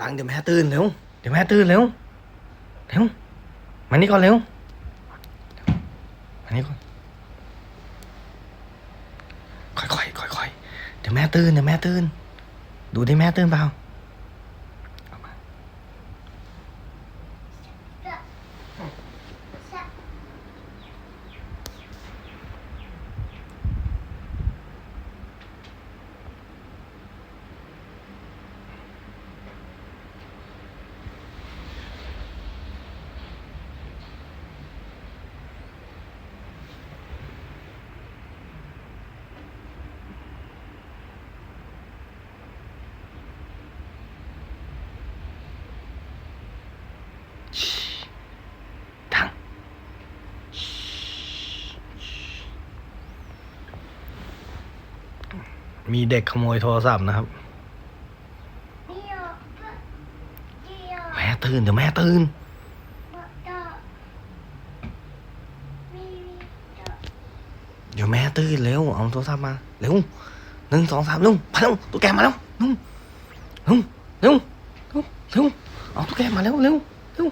ดังเดี๋ยวแม่ตื่นเร็ว เดี๋ยวแม่ตื่นเร็ว เร็ว มานี่ก่อนเร็ว มานี่ก่อน ค่อยๆค่อยๆเดี๋ยวแม่ตื่นเดี๋ยวแม่ตื่น ดูดิแม่ตื่นเปล่า มีเด็กขโมยโทรศัพท์นะครับ แม่ตื่นเดี๋ยวแม่ตื่น เดี๋ยวแม่ตื่นเร็วเอาโทรศัพท์มาเร็วหนึ่งสองสามเร็วมาเร็วตุ๊กแกมาแล้วเร็วเร็วเร็วเร็วเอาตุ๊กแกมาเร็วเร็วเร็ว